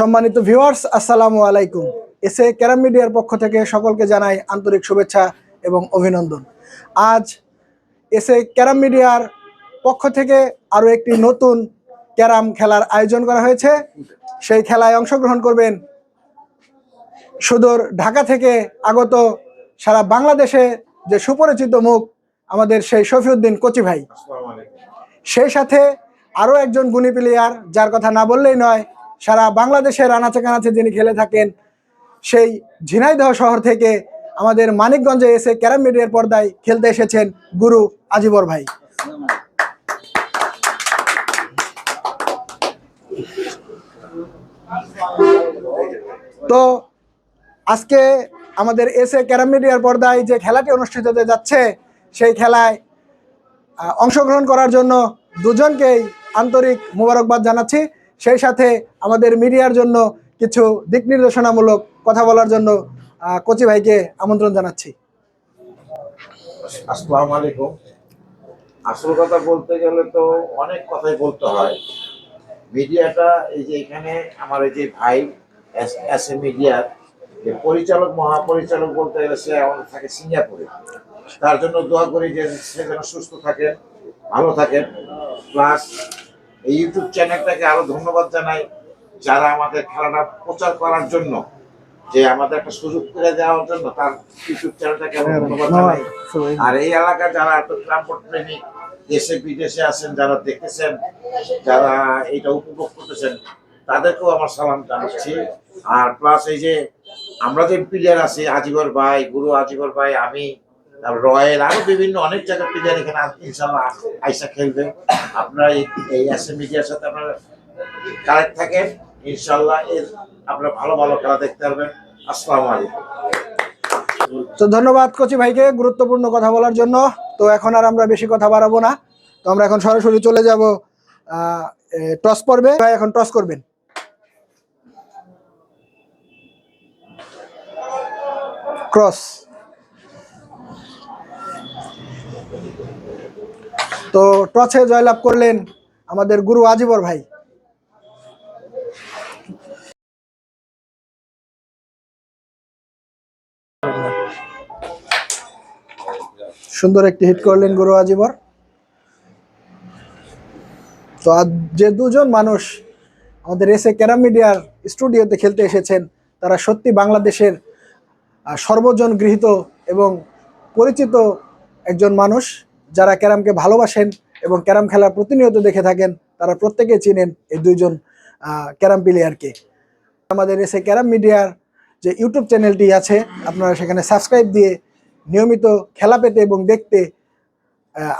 সম্মানিত ভিউয়ার্স আসসালামু আলাইকুম। এসে ক্যারাম মিডিয়ার পক্ষ থেকে সকলকে জানাই আন্তরিক শুভেচ্ছা এবং অভিনন্দন। আজ এসে ক্যারাম মিডিয়ার পক্ষ থেকে আরও একটি নতুন ক্যারাম খেলার আয়োজন করা হয়েছে। সেই খেলায় অংশগ্রহণ করবেন সুদূর ঢাকা থেকে আগত সারা বাংলাদেশে যে সুপরিচিত মুখ আমাদের সেই শফিউদ্দিন কচি ভাই। সেই সাথে আরও একজন গুণী প্লেয়ার যার কথা না বললেই নয় সারা বাংলাদেশের আনাচে কানাচে যিনি খেলে থাকেন, সেই ঝিনাইদহ শহর থেকে আমাদের মানিকগঞ্জে এসে ক্যারাম মিডিয়ার পর্দায় খেলতে এসেছেন গুরু আজিবর ভাই। তো আজকে আমাদের এসে ক্যারাম মিডিয়ার পর্দায় যে খেলাটি অনুষ্ঠিত হতে যাচ্ছে, সেই খেলায় অংশগ্রহণ করার জন্য দুজনকেই আন্তরিক মোবারকবাদ জানাচ্ছি। সেই সাথে আমাদের মিডিয়ার জন্য কিছু দিক নির্দেশনামূলক কথা বলার জন্য কচি ভাইকে আমন্ত্রণ জানাচ্ছি। আসসালামু আলাইকুম। আসল কথা বলতে গেলে তো অনেক কথাই বলতে হয়। মিডিয়াটা এই যে এখানে আমার এই যে ভাই, এস এ মিডিয়ার যে পরিচালক, মহাপরিচালক বলতে গেলে সে আমাদের থাকে সিঙ্গাপুরে। তার জন্য দোয়া করি যে সে যেন সুস্থ থাকেন, ভালো থাকেন। প্লাস এই ইউটিউব চ্যানেলটাকে আরও ধন্যবাদ জানাই যারা আমাদের খেলাটা প্রচার করার জন্য যে আমাদের একটা সুযোগ করে দেওয়ার জন্য তার ইউটিউব চ্যানেলটাকে আমি ধন্যবাদ জানাই। আর এই এলাকার যারা এত ট্রান্সপোর্ট প্রেমিক দেশে বিদেশে আছেন যারা দেখতেছেন যারা এটা উপভোগ করতেছেন তাদেরকেও আমার সালাম জানাচ্ছি। আর প্লাস এই যে আমরা যে প্লেয়ার আছি আজিবর ভাই গুরু আজিবর ভাই আমি তারপর রয়েল আরও বিভিন্ন অনেক জায়গার প্লেয়ার এখানে ইনশাল্লাহ আইসা খেলবে। আপনারা এই- এস মিডিয়ার সাথে আপনারা কানেক্ট থাকেন। ইনশাল্লাহ এর আপনারা ভালো ভালো খেলা দেখতে পারবেন। আসসালামু আলাইকুম। তো ধন্যবাদ কচি ভাইকে গুরুত্বপূর্ণ কথা বলার জন্য। তো এখন আর আমরা বেশি কথা বাড়াবো না। তো আমরা এখন সরাসরি চলে যাব টস পর্বে। ভাই, এখন টস করবেন। ক্রস। তো টসে জয়লাভ করলেন আমাদের গুরু আজিবর ভাই। সুন্দর একটি হিট করলেন গুরু আজিবর। তো আজ যে দুজন মানুষ আমাদের এসে ক্যারাম মিডিয়ার স্টুডিওতে খেলতে এসেছেন, তারা সত্যি বাংলাদেশের সর্বজন গৃহীত এবং পরিচিত একজন মানুষ। যারা ক্যারামকে ভালোবাসেন এবং ক্যারাম খেলার প্রতিনিয়ত দেখে থাকেন, তারা প্রত্যেকে চিনেন এই দুইজন ক্যারাম প্লেয়ারকে। আমাদের এসে ক্যারাম মিডিয়ার যে ইউটিউব চ্যানেলটি আছে, আপনারা সেখানে সাবস্ক্রাইব দিয়ে নিয়মিত খেলা পেতে এবং দেখতে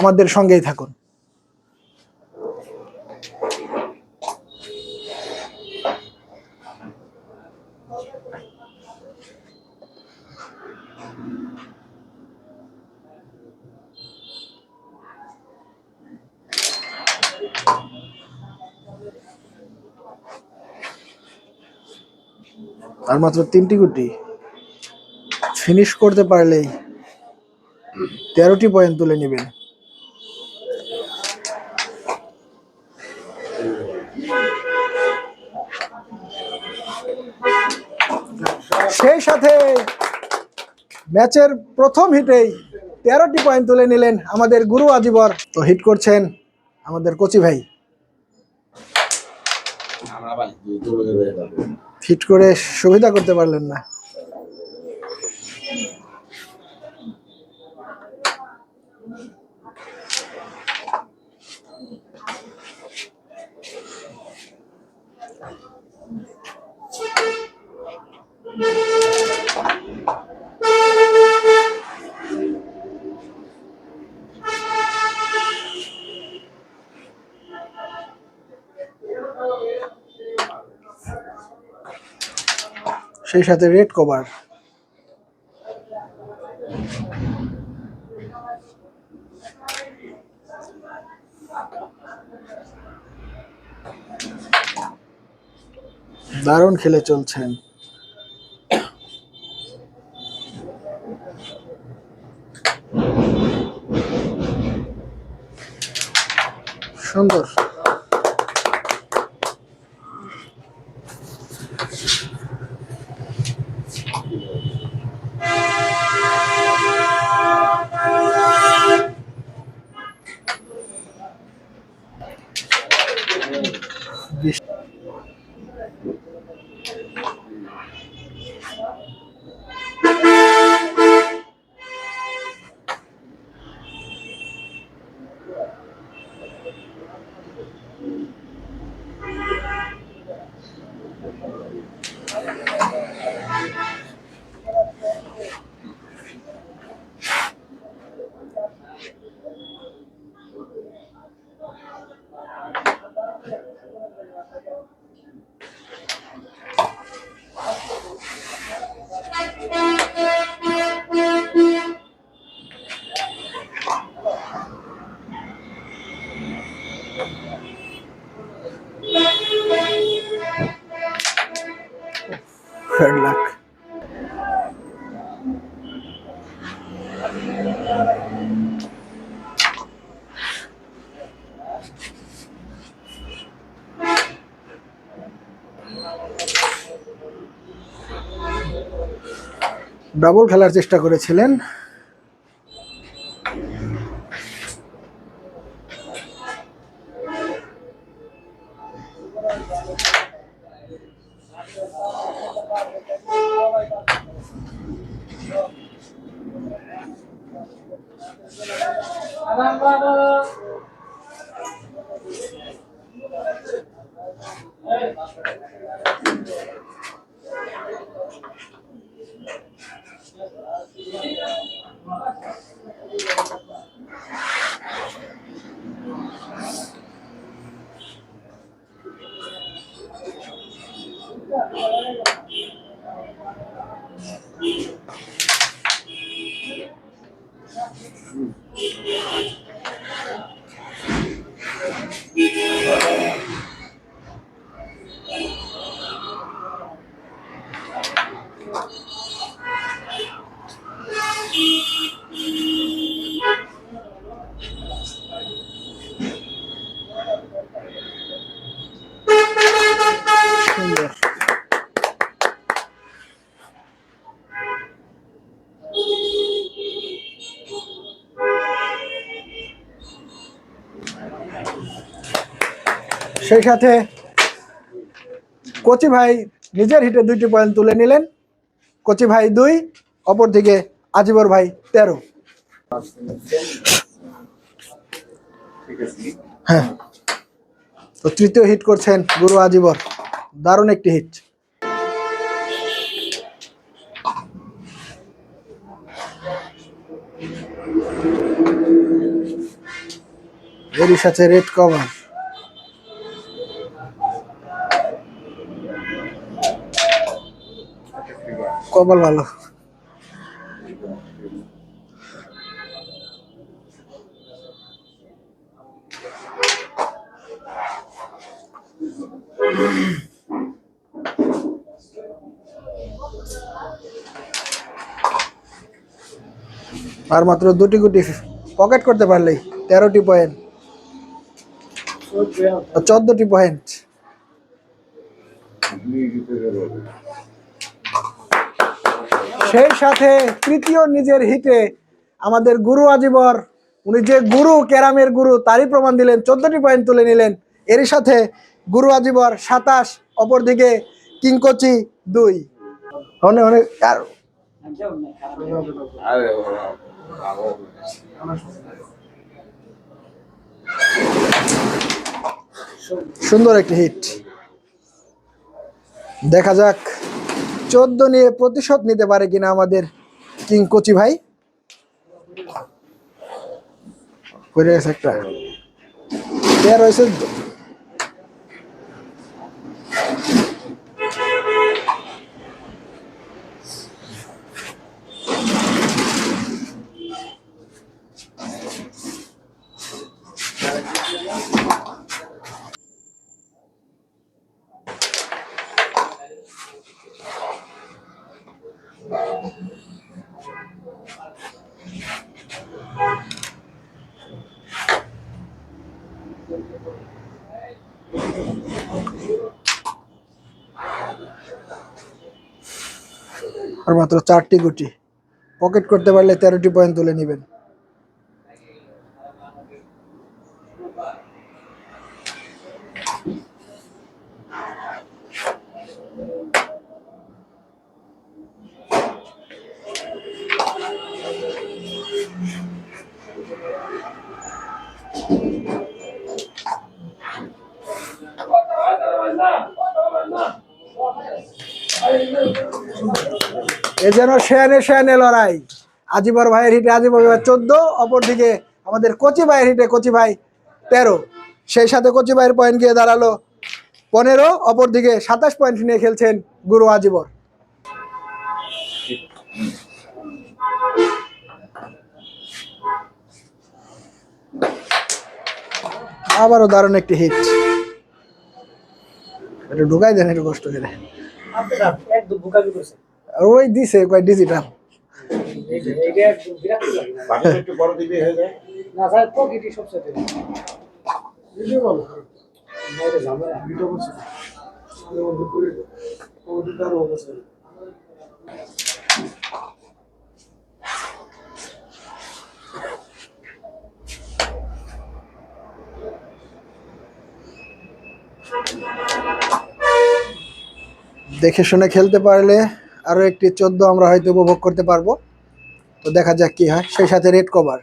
আমাদের সঙ্গেই থাকুন। আর মাত্র তিনটি গুটি। ফিনিশ করতে পারলেই তেরোটি পয়েন্ট তুলে নেবেন সেই সাথে ম্যাচের প্রথম হিটেই তেরোটি পয়েন্ট তুলে নিলেন আমাদের গুরু আজিবর। তো হিট করছেন আমাদের কচি ভাই। হিট করে সুবিধা করতে পারলেন না। সেই সাথে রেড কভার। দারুণ খেলে চলছেন। সুন্দর। fair luck. ডাবল খেলার চেষ্টা করেছিলেন সুন্দর সেই সাথে কচি ভাই নিজের হিটে দুইটি পয়েন্ট তুলে নিলেন। কচি ভাই দুই, অপরদিকে আজিবর ভাই তেরো। হ্যাঁ। তো তৃতীয় হিট করছেন গুরু আজিবর। দারুণ একটি হিট রেড কভার কপাল ভালো। আর মাত্র দুটি গুটি পকেট করতে পারলেই তেরোটি পয়েন্ট চোদ্দটি পয়েন্ট সেই সাথে তৃতীয় নিজের হিটে আমাদের গুরু আজীবর, উনি যে গুরু, ক্যারামের গুরু, তারই প্রমাণ দিলেন, চোদ্দটি পয়েন্ট তুলে নিলেন। এরই সাথে গুরু আজীবর সাতাশ, অপরদিকে কিংকচি দুই। অনেক অনেক, আর সুন্দর একটি হিট দেখা যাক। চোদ্দ নিয়ে প্রতিশোধ নিতে পারে কিনা আমাদের কিং কোচি ভাই? একটা। তেরো আর মাত্র চারটি গুটি। পকেট করতে পারলে তেরোটি পয়েন্ট তুলে নেবেন। এ যেন শেয়ানে শেয়ানে লড়াই। আজিবর ভাইয়ের হিটে আজিবর ভাই চোদ্দ, অপরদিকে আমাদের কচি ভাইয়ের হিটে কচি ভাই তেরো। সেই সাথে কচি ভাইয়ের পয়েন্ট গিয়ে দাঁড়াল পনেরো, অপরদিকে সাতাশ পয়েন্ট নিয়ে খেলছেন গুরু আজিবর। আবারও দারুণ একটি হিট একটু ঢুকাই দেন, একটু কষ্ট করে। ওই দিছে কয় ডিজিটাল দেখে শুনে খেলতে পারলে আরও একটি চোদ্দ আমরা হয়তো উপভোগ করতে পারব। তো দেখা যাক কি হয়। সেই সাথে রেড কভার।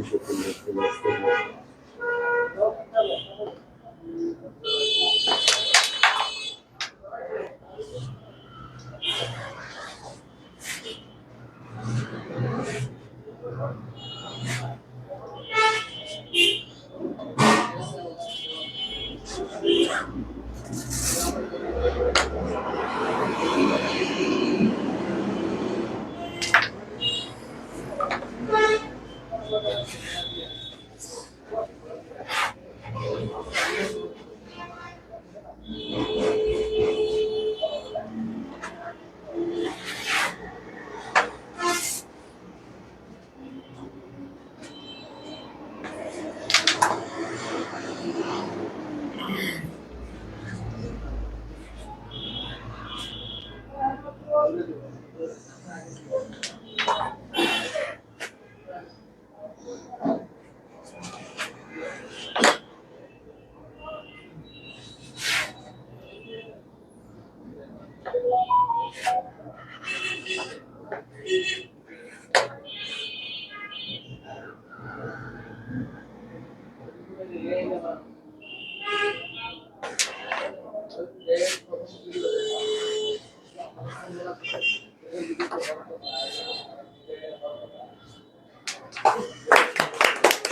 飲食になってますけど、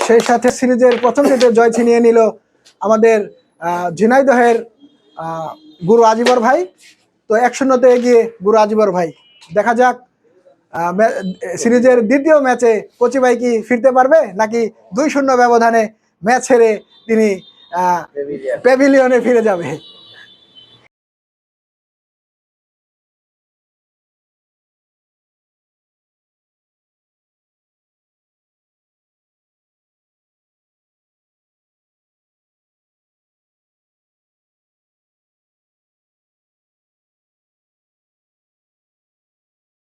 সেই সাথে সিরিজের প্রথম সেটে জয় ছিনিয়ে নিল আমাদের ঝিনাইদহের গুরু আজিবর ভাই। তো এক শূন্যতে এগিয়ে গুরু আজিবর ভাই। দেখা যাক সিরিজের দ্বিতীয় ম্যাচে কচি ভাই কি ফিরতে পারবে? নাকি দুই শূন্য ব্যবধানে ম্যাচ হেরে তিনি প্যাভিলিয়নে ফিরে যাবে?